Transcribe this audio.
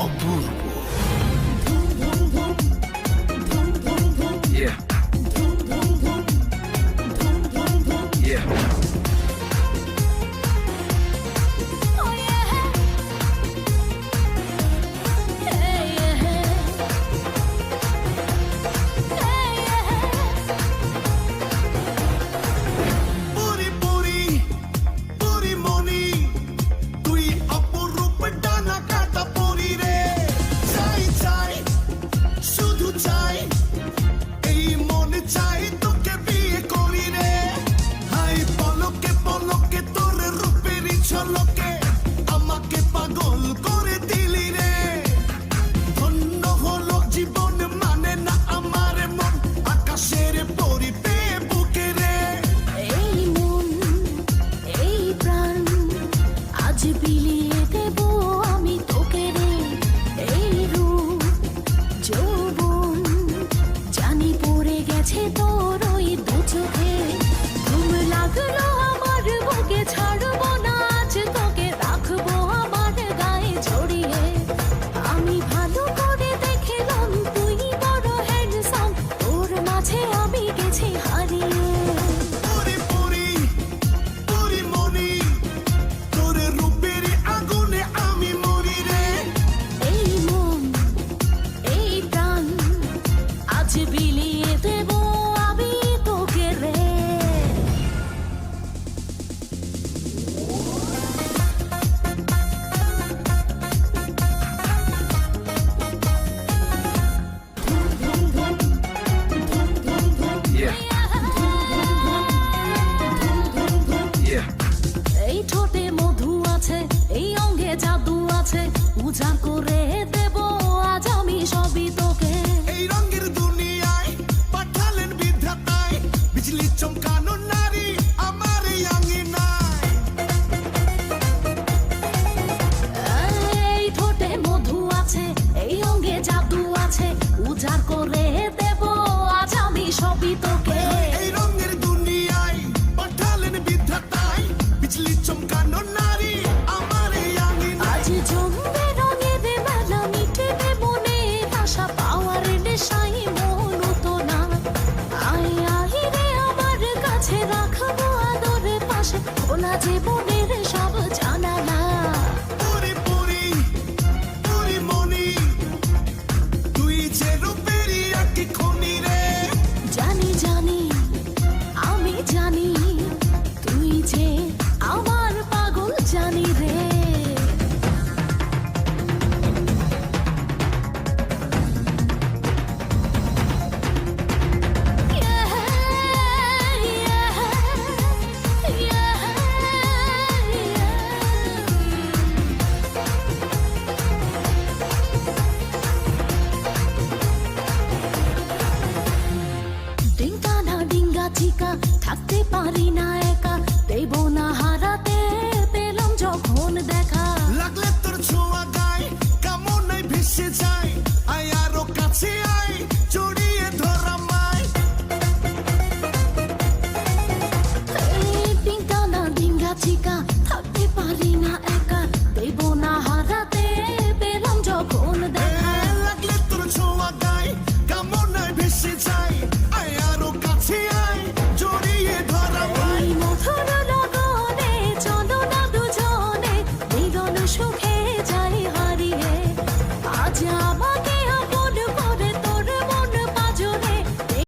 ah 不 আজ বিলিয়ে দেব আমি তোকে রে Yeah. little chunk of কাছে রাখব আদরে পাশে। ওনা জীবনে থাকতে পারি না who?